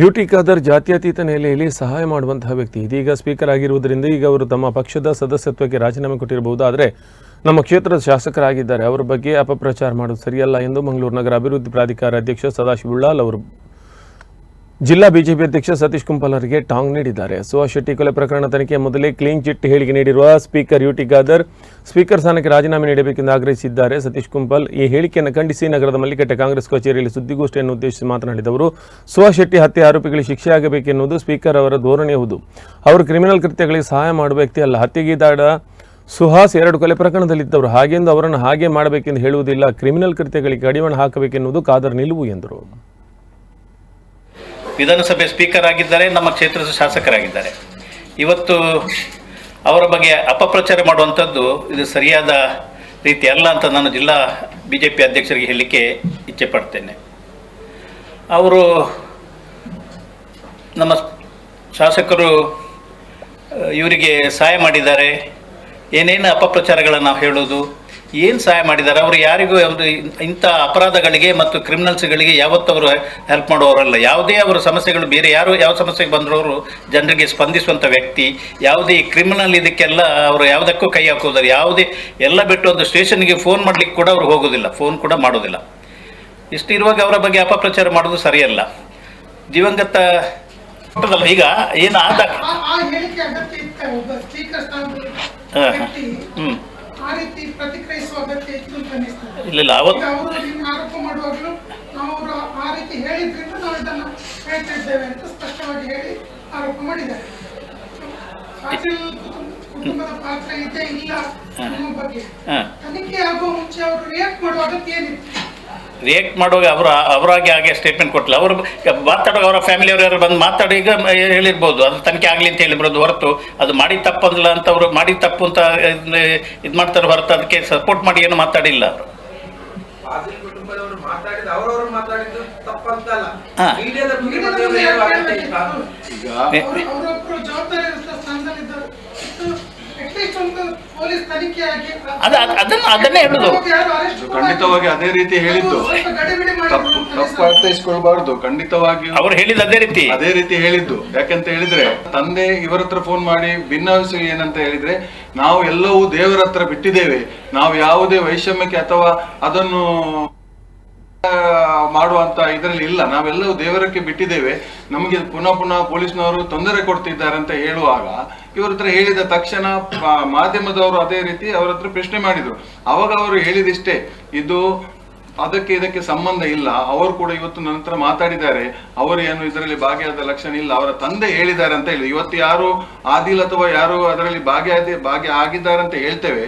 UT Khader ಜಾತ್ಯತೀತ ನೆಲೆಯಲ್ಲಿ ಸಹಾಯ ಮಾಡುವಂತಹ ವ್ಯಕ್ತಿ. ಇದೀಗ ಸ್ಪೀಕರ್ ಆಗಿರುವುದರಿಂದ ಈಗ ಅವರು ತಮ್ಮ ಪಕ್ಷದ ಸದಸ್ಯತ್ವಕ್ಕೆ ರಾಜೀನಾಮೆ ಕೊಟ್ಟಿರಬಹುದು ಆದರೆ ನಮ್ಮ ಕ್ಷೇತ್ರದ ಶಾಸಕರಾಗಿದ್ದಾರೆ. ಅವರ ಬಗ್ಗೆ ಅಪಪ್ರಚಾರ ಮಾಡೋದು ಸರಿಯಲ್ಲ ಎಂದು ಮಂಗಳೂರು ನಗರ ಅಭಿವೃದ್ಧಿ ಪ್ರಾಧಿಕಾರ ಅಧ್ಯಕ್ಷ ಸದಾಶಿವ ಉಳ್ಳಾಲ್ ಅವರು ಜಿಲ್ಲಾ ಬಿಜೆಪಿ ಅಧ್ಯಕ್ಷ ಸತೀಶ್ ಕುಂಪಲ್ ಅವರಿಗೆ ಟಾಂಗ್ ನೀಡಿದ್ದಾರೆ. ಸುಹಾಸ್ ಶೆಟ್ಟಿ ಕೊಲೆ ಪ್ರಕರಣ ತನಿಖೆ ಮೊದಲೇ ಕ್ಲೀನ್ ಚಿಟ್ ಹೇಳಿಕೆ ನೀಡಿರುವ ಸ್ಪೀಕರ್ ಯುಟಿ ಗಾದರ್ ಸ್ಪೀಕರ್ ಸ್ಥಾನಕ್ಕೆ ರಾಜೀನಾಮೆ ನೀಡಬೇಕೆಂದು ಆಗ್ರಹಿಸಿದ್ದಾರೆ. ಸತೀಶ್ ಕುಂಪಲ್ ಈ ಹೇಳಿಕೆಯನ್ನು ಖಂಡಿಸಿ ನಗರದ ಮಲ್ಲಿಕಟ್ಟೆ ಕಾಂಗ್ರೆಸ್ ಕಚೇರಿಯಲ್ಲಿ ಸುದ್ದಿಗೋಷ್ಠಿಯನ್ನು ಉದ್ದೇಶಿಸಿ ಮಾತನಾಡಿದವರು, ಸುಹಾಸ್ ಶೆಟ್ಟಿ ಹತ್ಯೆ ಆರೋಪಿಗಳಿಗೆ ಶಿಕ್ಷೆ ಆಗಬೇಕೆನ್ನುವುದು ಸ್ಪೀಕರ್ ಅವರ ಧೋರಣೆ ಹೌದು. ಅವರು ಕ್ರಿಮಿನಲ್ ಕೃತ್ಯಗಳಿಗೆ ಸಹಾಯ ಮಾಡುವ ವ್ಯಕ್ತಿ ಅಲ್ಲ. ಹತ್ಯೆಗೀದಾಡ ಸುಹಾಸ್ ಎರಡು ಕೊಲೆ ಪ್ರಕರಣದಲ್ಲಿದ್ದವರು. ಹಾಗೆಂದು ಅವರನ್ನು ಹಾಗೆ ಮಾಡಬೇಕೆಂದು ಹೇಳುವುದಿಲ್ಲ. ಕ್ರಿಮಿನಲ್ ಕೃತ್ಯಗಳಿಗೆ ಕಡಿವಾಣ ಹಾಕಬೇಕೆನ್ನುವುದು ಕಾದರ್ ನಿಲುವು ಎಂದರು. ವಿಧಾನಸಭೆ ಸ್ಪೀಕರ್ ಆಗಿದ್ದಾರೆ, ನಮ್ಮ ಕ್ಷೇತ್ರದ ಶಾಸಕರಾಗಿದ್ದಾರೆ. ಇವತ್ತು ಅವರ ಬಗ್ಗೆ ಅಪಪ್ರಚಾರ ಮಾಡುವಂಥದ್ದು ಇದು ಸರಿಯಾದ ರೀತಿ ಅಲ್ಲ ಅಂತ ನಾನು ಜಿಲ್ಲಾ ಬಿ ಜೆ ಪಿ ಅಧ್ಯಕ್ಷರಿಗೆ ಹೇಳಲಿಕ್ಕೆ ಇಚ್ಛೆ ಪಡ್ತೇನೆ. ಅವರು ನಮ್ಮ ಶಾಸಕರು ಇವರಿಗೆ ಸಹಾಯ ಮಾಡಿದ್ದಾರೆ. ಏನೇನು ಅಪಪ್ರಚಾರಗಳನ್ನು ನಾವು ಹೇಳೋದು ಏನು ಸಹಾಯ ಮಾಡಿದ್ದಾರೆ? ಅವರು ಯಾರಿಗೂ ಅವರು ಇಂಥ ಅಪರಾಧಗಳಿಗೆ ಮತ್ತು ಕ್ರಿಮಿನಲ್ಸ್ಗಳಿಗೆ ಯಾವತ್ತೂ ಅವರು ಹೆಲ್ಪ್ ಮಾಡುವವರಲ್ಲ. ಯಾವುದೇ ಅವರ ಸಮಸ್ಯೆಗಳು ಬೇರೆ ಯಾರು ಯಾವ ಸಮಸ್ಯೆಗೆ ಬಂದರೂ ಅವರು ಜನರಿಗೆ ಸ್ಪಂದಿಸುವಂಥ ವ್ಯಕ್ತಿ ಯಾವುದೇ ಕ್ರಿಮಿನಲ್ ಇದಕ್ಕೆಲ್ಲ ಅವರು ಯಾವುದಕ್ಕೂ ಕೈ ಹಾಕೋದಿಲ್ಲ ಯಾವುದೇ ಎಲ್ಲ ಬಿಟ್ಟು ಒಂದು ಸ್ಟೇಷನ್ಗೆ ಫೋನ್ ಮಾಡಲಿಕ್ಕೆ ಕೂಡ ಅವರು ಹೋಗೋದಿಲ್ಲ. ಫೋನ್ ಕೂಡ ಮಾಡೋದಿಲ್ಲ. ಇಷ್ಟು ಇರುವಾಗ ಅವರ ಬಗ್ಗೆ ಅಪಪ್ರಚಾರ ಮಾಡೋದು ಸರಿಯಲ್ಲ. ದಿವಂಗತ ಈಗ ಏನು ಆದ ಹಾಂ ಹಾಂ. ಹ್ಞೂ ರೀತಿ ಪ್ರತಿಕ್ರಿಯಿಸುವ ಅಗತ್ಯ ಇತ್ತು ಅಂತ ಇಲ್ಲ ಇಲ್ಲ ಅವತ್ತು ಅವರು ನಿಮ್ಗೆ ಆರೋಪ ಮಾಡುವಾಗಲೂ ನಾವು ಅವರು ಆ ರೀತಿ ಹೇಳಿದ್ರಿಂದ ನಾವು ಇದನ್ನ ಹೇಳ್ತಾ ಇದ್ದೇವೆ ಅಂತ ಸ್ಪಷ್ಟವಾಗಿ ಹೇಳಿ ಆರೋಪ ಮಾಡಿದ್ದಾರೆ. ಪಾಟೀಲ್ ಕುಟುಂಬದ ಪಾತ್ರ ಇದೆ ಇಲ್ಲ ಅನ್ನೋ ಬಗ್ಗೆ. ತನಿಖೆ ಆಗುವ ಮುಂಚೆ ಅವರು ರಿಯಾಕ್ಟ್ ಮಾಡುವ ಅಗತ್ಯ ಏನಿತ್ತು? ರಿಯಾಕ್ಟ್ ಮಾಡುವಾಗ ಅವರ ಅವರಾಗಿ ಹಾಗೆ ಸ್ಟೇಟ್ಮೆಂಟ್ ಕೊಟ್ಟಿಲ್ಲ. ಅವರು ಮಾತಾಡುವಾಗ ಅವರ ಫ್ಯಾಮಿಲಿಯವರು ಯಾರು ಬಂದು ಮಾತಾಡಿ ಈಗ ಹೇಳಿರ್ಬೋದು. ಅದು ತನಿಖೆ ಆಗಲಿ ಅಂತ ಹೇಳಿರ್ಬೋದು ಹೊರತು. ಅದು ಮಾಡಿ ತಪ್ಪಲ್ಲ ಅಂತ ಅವರು ಮಾಡಿ ತಪ್ಪು ಅಂತ ಇದು ಮಾಡ್ತಾರೆ ಹೊರತು ಅದಕ್ಕೆ ಸಪೋರ್ಟ್ ಮಾಡಿ ಏನು ಮಾತಾಡಿಲ್ಲ ಅವರು. ಫಾಸಿಲ್ ಕುಟುಂಬದವರು ಮಾತಾಡಿದ ಅವರವರು ಮಾತಾಡಿದ್ದು ತಪ್ಪಂತಲ್ಲ ಹಾ. ಮೀಡಿಯಾದ ಬಗ್ಗೆ ಮೀಡಿಯಾದ ಮತ್ತೆ ಬಗ್ಗೆ ಏನು ಯಾಕೆ ಅಗತ್ಯ ಇಲ್ಲ. ಹೇಳ್ಬೇಕಿತ್ತು? ಅವರು ಅವರೊಬ್ಬರು ಜವಾಬ್ದಾರಿಯುತ ಸ್ಥಾನದಲ್ಲಿದ್ದರು ಅಟ್ಲೀಸ್ಟ್ ಒಂದು ಪೊಲೀಸ್ ಅದ- ಅದನ್ನ- ಅದನ್ನೇ ಹೇಳುದು. ಖಂಡಿತವಾಗಿ ಅದೇ ರೀತಿ ಹೇಳಿದ್ದು. ತಪ್ಪು ಅಂತ ತಪ್ಪು. ಅರ್ಥೈಸ್ಕೊಳ್ಬಾರ್ದು ಖಂಡಿತವಾಗಿ ಅವ್ರು ಹೇಳಿದ ಅದೇ ರೀತಿ ಅದೇ ರೀತಿ ಹೇಳಿದ್ದು ಯಾಕಂತ ಹೇಳಿದ್ರೆ ತಂದೆ ಇವರ ಹತ್ರ ಫೋನ್ ಮಾಡಿ ಭಿನ್ನವಿಸಿ ಏನಂತ ಹೇಳಿದ್ರೆ ನಾವು ಎಲ್ಲವೂ ದೇವರ ಹತ್ರ ಬಿಟ್ಟಿದ್ದೇವೆ ನಾವು ಯಾವುದೇ ವೈಷಮ್ಯಕ್ಕೆ ಅಥವಾ ಅದನ್ನು ಮಾಡುವಂತ ಇದರಲ್ಲಿ ಇಲ್ಲ. ನಾವೆಲ್ಲವೂ ದೇವರಕ್ಕೆ ಬಿಟ್ಟಿದ್ದೇವೆ. ನಮಗೆ ಪುನಃ ಪುನಃ ಪೊಲೀಸ್ನವರು ತೊಂದರೆ ಕೊಡ್ತಿದ್ದಾರೆ ಅಂತ ಹೇಳುವಾಗ ಇವ್ರ ಹತ್ರ ಹೇಳಿದ ತಕ್ಷಣ ಮಾಧ್ಯಮದವರು ಅದೇ ರೀತಿ ಅವ್ರ ಹತ್ರ ಪ್ರಶ್ನೆ ಮಾಡಿದ್ರು. ಅವಾಗ ಅವರು ಹೇಳಿದಿಷ್ಟೇ, ಇದು ಅದಕ್ಕೆ ಇದಕ್ಕೆ ಸಂಬಂಧ ಇಲ್ಲ. ಅವರು ಕೂಡ ಇವತ್ತು ನಂತರ ಮಾತಾಡಿದ್ದಾರೆ. ಅವರು ಏನು ಇದರಲ್ಲಿ ಭಾಗಿಯಾದ ಲಕ್ಷಣ ಇಲ್ಲ. ಅವರ ತಂದೆ ಹೇಳಿದ್ದಾರೆ ಅಂತ ಹೇಳಿ. ಇವತ್ತು ಯಾರು ಆದಿಲ್ ಅಥವಾ ಯಾರು ಅದರಲ್ಲಿ ಭಾಗಿಯಾದ, ಭಾಗಿ ಆಗಿದ್ದಾರೆ ಅಂತ ಹೇಳ್ತೇವೆ.